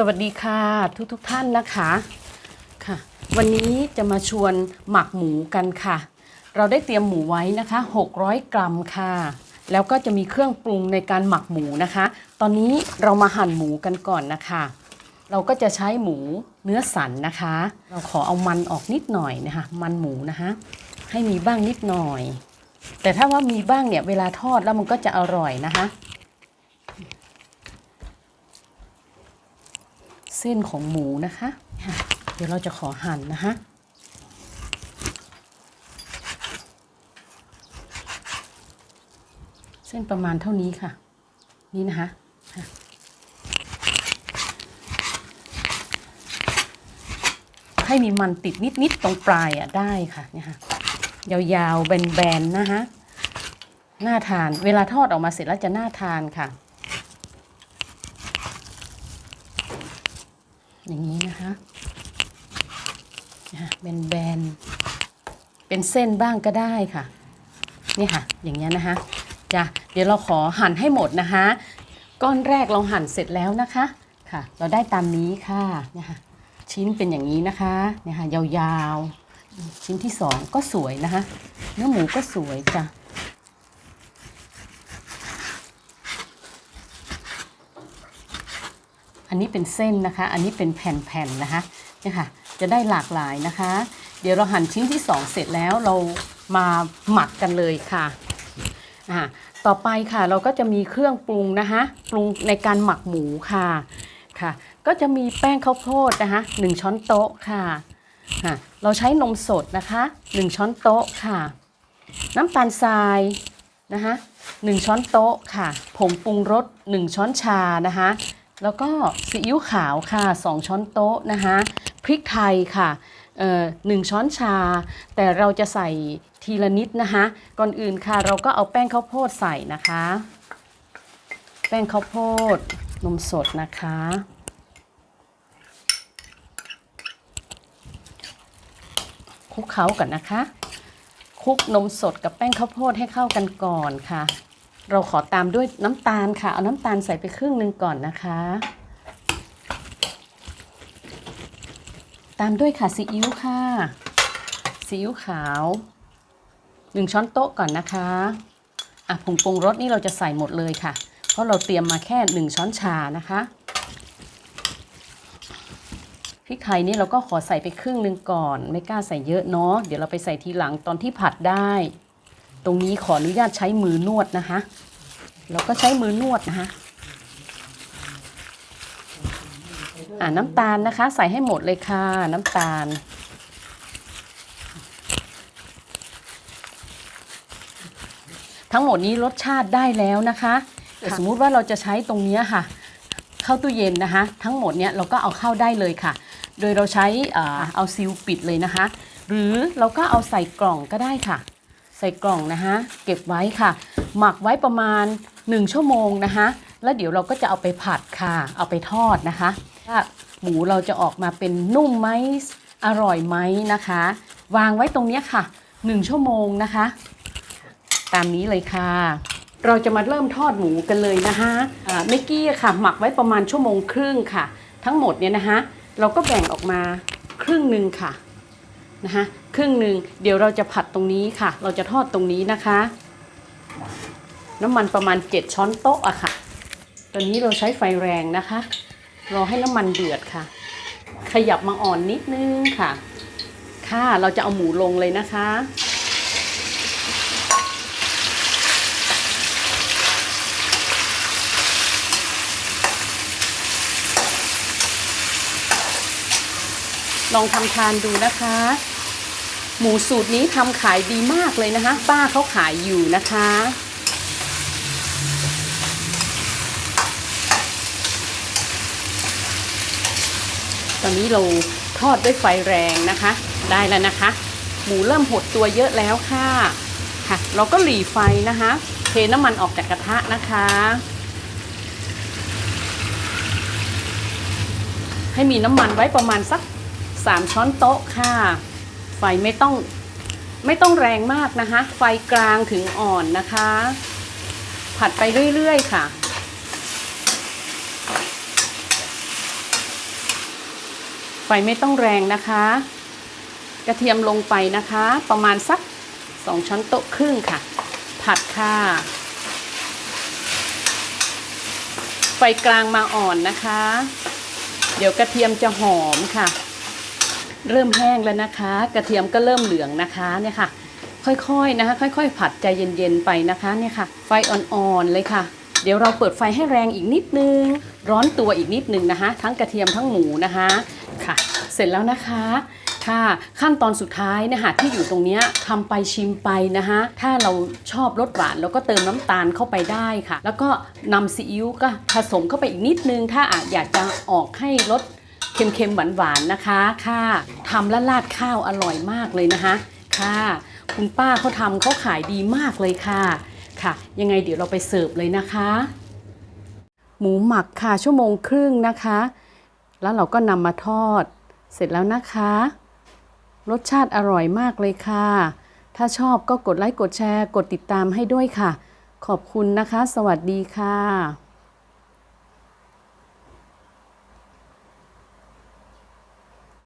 สวัสดีค่ะทุกทุกท่านนะคะค่ะ วันนี้จะมาชวนหมักหมูกันค่ะ เราได้เตรียมหมูไว้นะคะ 600 กรัมค่ะ แล้วก็จะมีเครื่องปรุงในการหมักหมูนะคะ ตอนนี้เรามาหั่นหมูกันก่อนนะคะ เราก็จะใช้หมูเนื้อสันนะคะ เราขอเอามันออกนิดหน่อยนะคะ มันหมูนะคะให้มีบ้างนิดหน่อย แต่ถ้าว่ามีบ้างเนี่ยเวลาทอดแล้วมันก็จะอร่อยนะคะ ส้นของหมูนะคะค่ะเดี๋ยวเราจะขอหั่นนะคะเส้นประมาณเท่านี้ค่ะ นี่นะคะค่ะให้มีมันติดนิด ๆ ตรงปลายอะได้ค่ะเนี่ยค่ะยาว ๆ แบน ๆ นะคะน่าทาน เวลาทอดออกมาเสร็จแล้วจะน่าทานค่ะ อย่างนี้นะคะเป็นแบนๆเป็นเส้นบ้างก็ได้ค่ะ นี่ค่ะ อย่างเงี้ยนะคะจ้ะเดี๋ยวเราขอหั่นให้หมดนะคะ ก้อนแรกเราหั่นเสร็จแล้วนะคะค่ะ เราได้ตามนี้ค่ะเนี่ยค่ะชิ้นเป็นอย่างนี้นะคะเนี่ยค่ะยาวๆ ชิ้นที่สองก็สวยนะคะ เนื้อหมูก็สวยจ้ะ อันนี้เป็นเส้นนะคะ อันนี้เป็นแผ่นๆนะคะเนี่ยค่ะจะได้หลากหลายนะคะ เดี๋ยวเราหั่นชิ้นที่สองเสร็จแล้วเรามาหมักกันเลยค่ะอ่าต่อไปค่ะเราก็จะมีเครื่องปรุงนะคะปรุงในการหมักหมูค่ะค่ะ ก็จะมีแป้งข้าวโพดนะคะหนึ่งช้อนโต๊ะค่ะค่ะ เราใช้นมสดนะคะหนึ่งช้อนโต๊ะค่ะ น้ำตาลทรายนะคะหนึ่งช้อนโต๊ะค่ะ ผงปรุงรสหนึ่งช้อนชานะคะ แล้วก็ซีอิ๊วขาวค่ะ 2 ช้อนโต๊ะนะคะพริกไทยค่ะหนึ่งช้อนชา แต่เราจะใส่ทีละนิดนะคะก่อนอื่นค่ะเราก็เอาแป้งข้าวโพดใส่นะคะ แป้งข้าวโพดนมสดนะคะ คลุกเคล้ากันนะคะคลุกนมสดกับแป้งข้าวโพดให้เข้ากันก่อนค่ะ เราขอตามด้วยน้ำตาลค่ะ เอาน้ำตาลใส่ไปครึ่งหนึ่งก่อนนะคะ ตามด้วยค่ะซีอิ๊วค่ะซีอิ๊วขาวหนึ่งช้อนโต๊ะก่อนนะคะอะผงปรุงรสนี่เราจะใส่หมดเลยค่ะ เพราะเราเตรียมมาแค่หนึ่งช้อนชานะคะพริกไทยนี่เราก็ขอใส่ไปครึ่งหนึ่งก่อน ไม่กล้าใส่เยอะเนาะเดี๋ยวเราไปใส่ทีหลังตอนที่ผัดได้ ตรงนี้ขออนุญาตใช้มือนวดนะคะเราก็ใช้มือนวดนะคะอ่าน้ำตาลนะคะ ใส่ให้หมดเลยค่ะ น้ำตาล ทั้งหมดนี้รสชาติได้แล้วนะคะแต่สมมุติว่าเราจะใช้ตรงนี้ค่ะ เข้าตู้เย็นนะคะ ทั้งหมดเนี้ยเราก็เอาเข้าได้เลยค่ะ โดยเราใช้อ่าเอาซีลปิดเลยนะคะ หรือเราก็เอาใส่กล่องก็ได้ค่ะ ใส่กล่องนะคะเก็บไว้ค่ะ หมักไว้ประมาณ 1 ชั่วโมงนะคะแล้วเดี๋ยวเราก็จะเอาไปผัดค่ะ เอาไปทอดนะคะว่าหมูเราจะออกมาเป็นนุ่มไหมอร่อยไหมนะคะ วางไว้ตรงนี้ค่ะ 1 ชั่วโมงนะคะ ตามนี้เลยค่ะ เราจะมาเริ่มทอดหมูกันเลยนะคะเมื่อกี้ค่ะ หมักไว้ประมาณชั่วโมงครึ่งค่ะ ทั้งหมดเนี่ยนะคะ เราก็แบ่งออกมาครึ่งหนึ่งค่ะ นะคะครึ่งหนึ่งเดี๋ยวเราจะผัดตรงนี้ค่ะ เราจะทอดตรงนี้นะคะ น้ำมันประมาณ 7 ช้อนโต๊ะอะค่ะ ตอนนี้เราใช้ไฟแรงนะคะ รอให้น้ำมันเดือดค่ะ ขยับมาอ่อนนิดนึงค่ะ ค่ะเราจะเอาหมูลงเลยนะคะ ลองทำทานดูนะคะ หมูสูตรนี้ทำขายดีมากเลยนะคะ ป้าเขาขายอยู่นะคะ ตอนนี้เราทอดด้วยไฟแรงนะคะ ได้แล้วนะคะ หมูเริ่มหดตัวเยอะแล้วค่ะค่ะ เราก็หลีไฟนะคะ เทน้ำมันออกจากกระทะนะคะให้มีน้ำมันไว้ประมาณสัก 3 ช้อนโต๊ะค่ะ ไฟไม่ต้องไม่ต้องแรงมากนะคะ ไฟกลางถึงอ่อนนะคะ ผัดไปเรื่อยๆค่ะไฟไม่ต้องแรงนะคะ กระเทียมลงไปนะคะ ประมาณสัก 2 ช้อนโต๊ะครึ่งค่ะ ผัดค่ะ ไฟกลางมาอ่อนนะคะ เดี๋ยวกระเทียมจะหอมค่ะ เริ่มแห้งแล้วนะคะ กระเทียมก็เริ่มเหลืองนะคะเนี่ยค่ะ ค่อยๆนะคะ ค่อย ๆ ผัดใจเย็นๆไปนะคะเนี่ยค่ะ ไฟอ่อนๆเลยค่ะ เดี๋ยวเราเปิดไฟให้แรงอีกนิดนึง ร้อนตัวอีกนิดนึงนะคะ ทั้งกระเทียมทั้งหมูนะคะค่ะ เสร็จแล้วนะคะค่ะขั้นตอนสุดท้ายนะคะที่อยู่ตรงนี้ทำไปชิมไปนะคะถ้าเราชอบรสหวานเราก็เติมน้ำตาลเข้าไปได้ค่ะ แล้วก็นำซีอิ๊วก็ผสมเข้าไปอีกนิดนึง ถ้าอยากจะออกให้รส เค็มๆหวานๆนะคะค่ะทำและราดข้าวอร่อยมากเลยนะคะค่ะ คุณป้าเขาทำเขาขายดีมากเลยค่ะค่ะ ยังไงเดี๋ยวเราไปเสิร์ฟเลยนะคะ หมูหมักค่ะชั่วโมงครึ่งนะคะ แล้วเราก็นำมาทอด เสร็จแล้วนะคะ รสชาติอร่อยมากเลยค่ะ ถ้าชอบก็กดไลค์กดแชร์ กดติดตามให้ด้วยค่ะ ขอบคุณนะคะ สวัสดีค่ะ